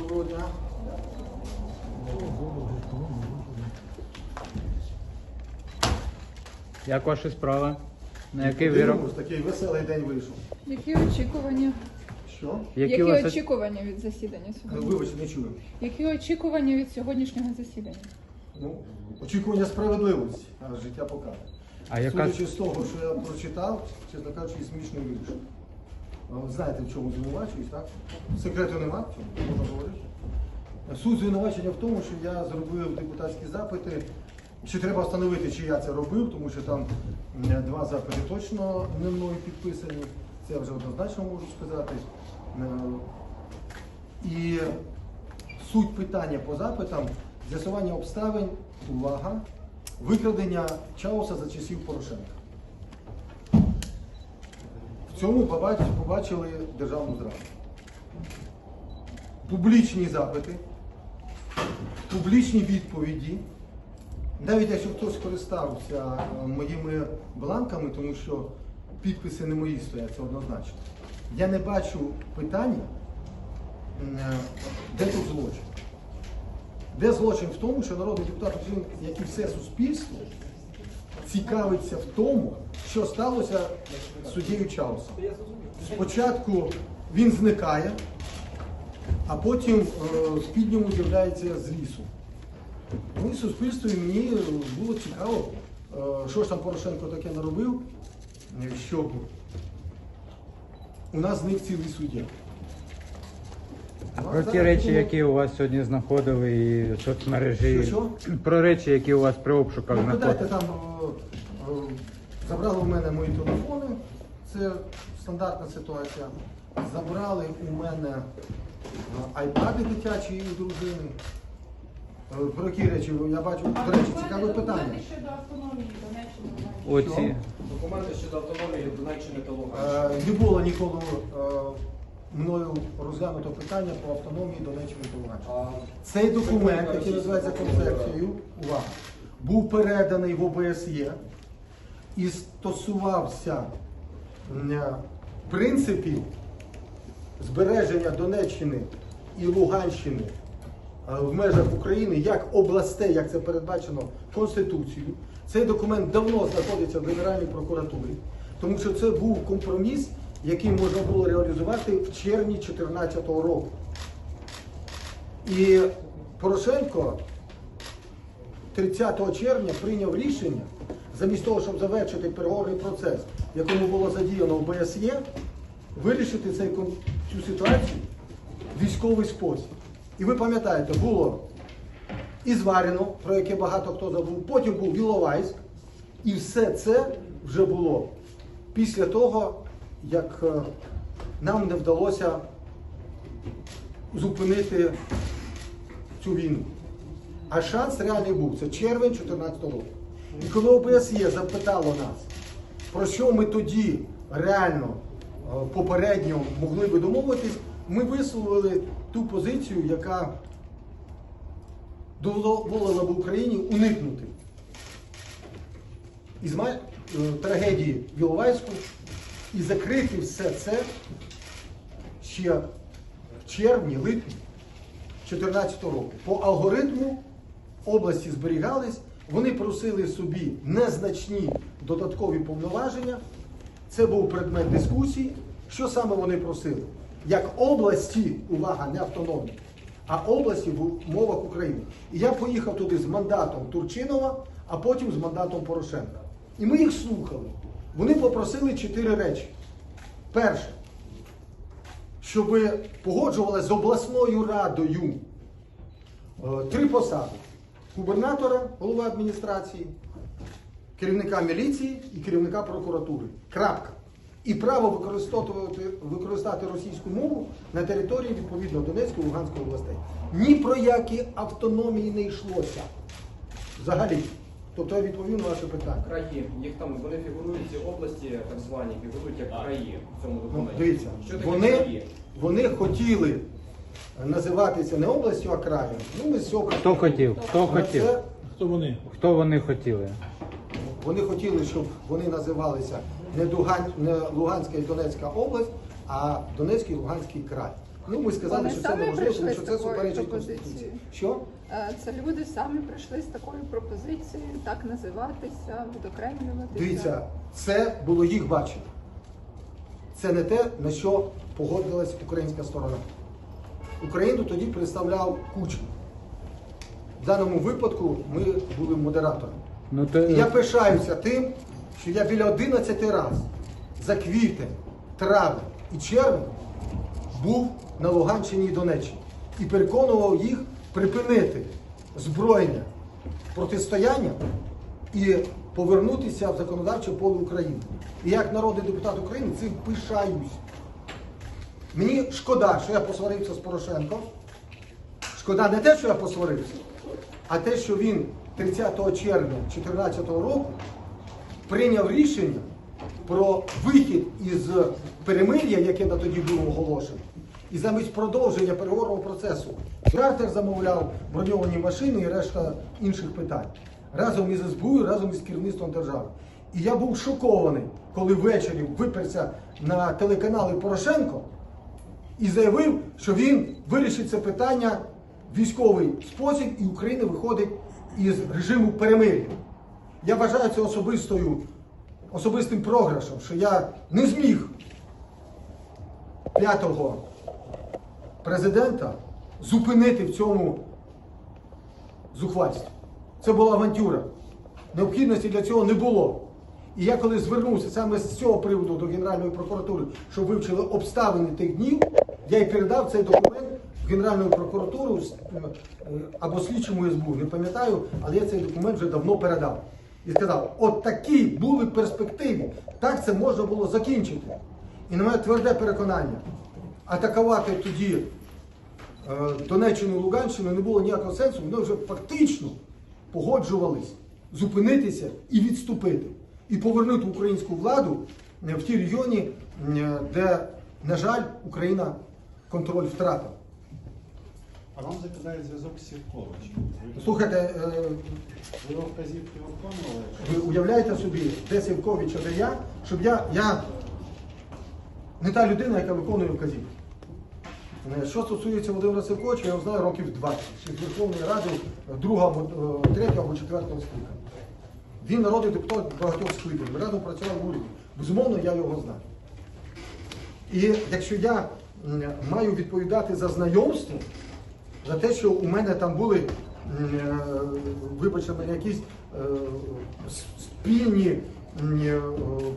Доброго дня. Як ваші справи? На який вирок? Такий веселий день вийшов. Які очікування? Що? Які, Які, вас очікування від засідання Е, сьогодні? Вибачте, не чую. Які очікування від сьогоднішнього засідання? Ну, очікування справедливості, а життя покаже. А яка Судячи з того, що я прочитав, чесно кажучи, смішно вийшов. Знаєте, в чому звинувачуюсь, так? Секрету нема, чому можна говорити. Суть звинувачення в тому, що я зробив депутатські запити. Чи треба встановити, чи я це робив, тому що там два запити точно не мною підписані. Це я вже однозначно можу сказати. Е, І суть питання по запитам з'ясування обставин, увага, викрадення Чауса за часів Порошенка. Цьому побачили державну зраду. Публічні запити, публічні відповіді. Навіть якщо хтось користався е, моїми бланками, тому що підписи не мої стоять, це однозначно. Я не бачу питання, е, де тут злочин. Де злочин в тому, що народний депутат України, як і все суспільство, цікавиться в тому, що сталося з суддєю Чаусом. Спочатку він зникає, а потім е, з-під ньому з'являється з лісу. Ну і суспільству і мені було цікаво, е, що ж там Порошенко таке наробив, е, щоб у нас зник цілий суддя. А Ну, про ті речі, які у вас сьогодні знаходили і соцмережі, Що, про речі, які у вас при обшуках Ну, там, е, е, забрали у мене мої телефони, це стандартна ситуація. Забрали у мене е, айпади дитячі і дружини. Е, Про які речі я бачу, до речі, цікаве питання. щодо автономії Донеччини. Документи щодо автономії Донеччини та Луганщини. Е, Не було ніколи мною розглянуто питання по автономії Донеччини та Луганщини. Цей документ, який називається концепцією, увага, був переданий в ОБСЄ і стосувався е, принципів збереження Донеччини і Луганщини е, в межах України як областей, як це передбачено Конституцією. Цей документ давно знаходиться в Генеральній прокуратурі, тому що це був компроміс, який можна було реалізувати в червні 2014 року. І Порошенко 30 червня прийняв рішення, замість того, щоб завершити переговорний процес, в якому було задіяно ОБСЄ, вирішити цей, цю ситуацію в військовий спосіб. І ви пам'ятаєте, було і зварено, про яке багато хто забув, потім був Іловайськ, і все це вже було після того, як е, нам не вдалося зупинити цю війну. А шанс реальний був. Це червень 2014 року. І коли ОБСЄ запитало нас, про що ми тоді реально е, попередньо могли би домовитись, ми висловили ту позицію, яка дозволила б Україні уникнути із е, трагедії в Іловайську і закрити все це ще в червні, липні 2014 року. По алгоритму області зберігались, вони просили собі незначні додаткові повноваження. Це був предмет дискусії. Що саме вони просили? Як області, увага, не автономні, а області в умовах України. І я поїхав туди з мандатом Турчинова, а потім з мандатом Порошенка. І ми їх слухали. Вони попросили чотири речі. Перше, щоб погоджувалися з обласною радою е, три посади: губернатора, голова адміністрації, керівника міліції і керівника прокуратури. Крапка. І право використовувати, використати російську мову на території відповідно Донецької і Луганської областей. Ні про які автономії не йшлося. Взагалі. Тобто я відповів на ваше питання. краї, їх там вони фігурують ці області, так звані, фігурують як краї в цьому Ну, документі. дивіться, Що таке вони, краї? вони хотіли називатися не областю, а краєм. Ну, ми з цього Хто хотів? Хто Але хотів? це- Хто вони? Хто вони хотіли? Вони хотіли, щоб вони називалися не, Дугань, не Луганська і Донецька область, а Донецький і Луганський край. Ну, ми сказали, Вони що це самі неможливо, тому що з це такою суперечить пропозицією? Конституції. Що? Е, Це люди самі прийшли з такою пропозицією, так називатися, відокремлюватися. Дивіться, це було їх бачення. Це не те, на що погодилась українська сторона. Україну тоді представляв Кучма. В даному випадку ми були модератором. Ну то І я пишаюся тим, що я біля 11 разів за квітень, травень і червень був на Луганщині і Донеччині і переконував їх припинити збройне протистояння і повернутися в законодавче поле України. І як народний депутат України цим пишаюсь. Мені шкода, що я посварився з Порошенком. Шкода не те, що я посварився, а те, що він 30 червня 2014 року прийняв рішення про вихід із перемир'я, яке на тоді було оголошено, і замість продовження переговорного процесу Картер замовляв броньовані машини і решта інших питань разом із СБУ, разом із керівництвом держави. І я був шокований, коли ввечері виперся на телеканали Порошенко і заявив, що він вирішить це питання в військовий спосіб, і Україна виходить із режиму перемир'я. Я вважаю це особистою, особистим програшем, що я не зміг п'ятого президента зупинити в цьому зухвальстві. Це була авантюра. Необхідності для цього не було. І я коли звернувся саме з цього приводу до Генеральної прокуратури, щоб вивчили обставини тих днів, я й передав цей документ в Генеральну прокуратуру е, або слідчому СБУ, не пам'ятаю, але я цей документ вже давно передав. І сказав, от такі були перспективи, так це можна було закінчити. І на мене тверде переконання, атакувати тоді е, Донеччину і Луганщину не було ніякого сенсу, вони вже фактично погоджувались зупинитися і відступити, і повернути українську владу е, в ті регіони, е, де, на жаль, Україна контроль втратила. А вам закидають зв'язок з Сівковичем. Слухайте, е, Ви його вказівки виконували? ви уявляєте собі, де Сівкович, а де я, щоб я, я не та людина, яка виконує вказівки. Е, Що стосується Володимира Сивковича, я його знаю років 20. З Верховної Ради другого, е, третього або четвертого скликання. Він народний депутат багатьох скликань. Ми разом працювали в уряді. Безумовно, я його знаю. І якщо я маю відповідати за знайомство, за те, що у мене там були, е, вибачте мене, якісь е, спільні е,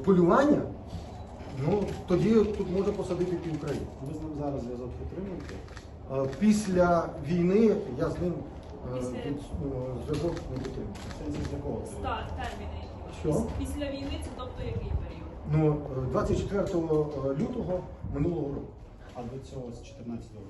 полювання, ну тоді тут може посадити пів країни. Ви з ним зараз зв'язок підтримуєте? Після війни я з ним зв'язок не підтримую. Якого? Терміни. Що? Після війни це тобто який період? Ну, е, 24 лютого минулого року. А до цього з 14 року?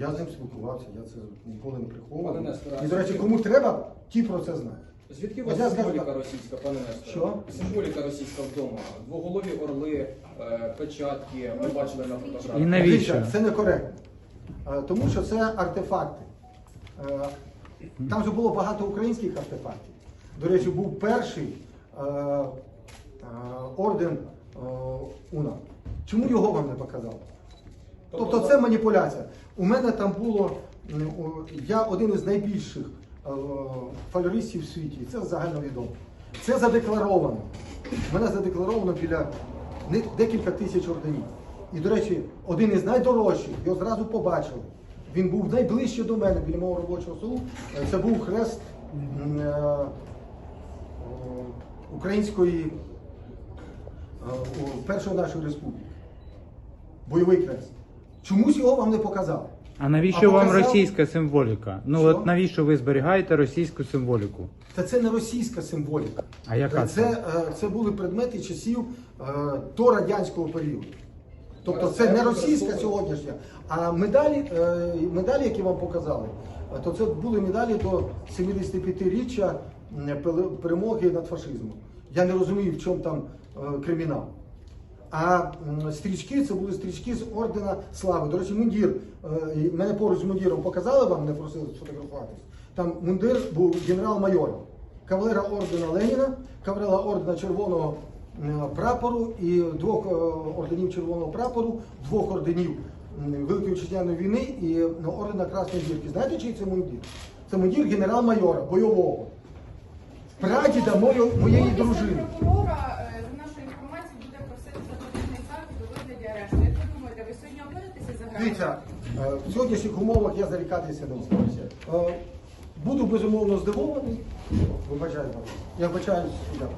Я з ним спілкувався, я це ніколи не Пане приховував. Несторе, І, до речі, кому треба, ті про це знають. Звідки у вас я символіка російська, пане Несторе? Що? Символіка російська вдома. Двоголові орли, е, печатки, ми бачили на І фотографії. навіщо? Це некоректно. Е, Тому що це артефакти. Е, Там же було багато українських артефактів. До речі, був перший е, е, орден е, УНА. Чому його вам не показали? Тобто це маніпуляція. У мене там було, я один із найбільших е, фольористів в світі, це загальновідомо. Це задекларовано. У мене задекларовано біля декілька тисяч орденів. І, до речі, один із найдорожчих, його зразу побачили. Він був найближче до мене біля мого робочого столу. Е, Це був хрест е, української першої нашої республіки. Бойовий крест. Чомусь його вам не показали. А навіщо А вам показав- російська символіка? Ну Що? от навіщо ви зберігаєте російську символіку? Та це не російська символіка. А яка це? Це, це були предмети часів е, до радянського періоду. Тобто це не російська сьогоднішня, а медалі, е, медалі, які вам показали, е, то це були медалі до 75-річчя м, пеле- перемоги над фашизмом. Я не розумію, в чому там е, кримінал. А стрічки це були стрічки з ордена слави. До речі, мундір. Е, мене поруч з мундіром показали вам, не просили сфотографуватись. Там мундир був генерал-майор, кавалера ордена Леніна, кавалера ордена червоного прапору і двох е, орденів червоного прапору, двох орденів Великої Вітчизняної війни і ну, ордена Красної Зірки. Знаєте, чий це мундір? Це мундір генерал-майора, бойового, прадіда моєї дружини. Дивіться, е, в сьогоднішніх умовах я зарікатися не можу. Е, буду безумовно здивований. Вибачаю, я вибачаю, дякую.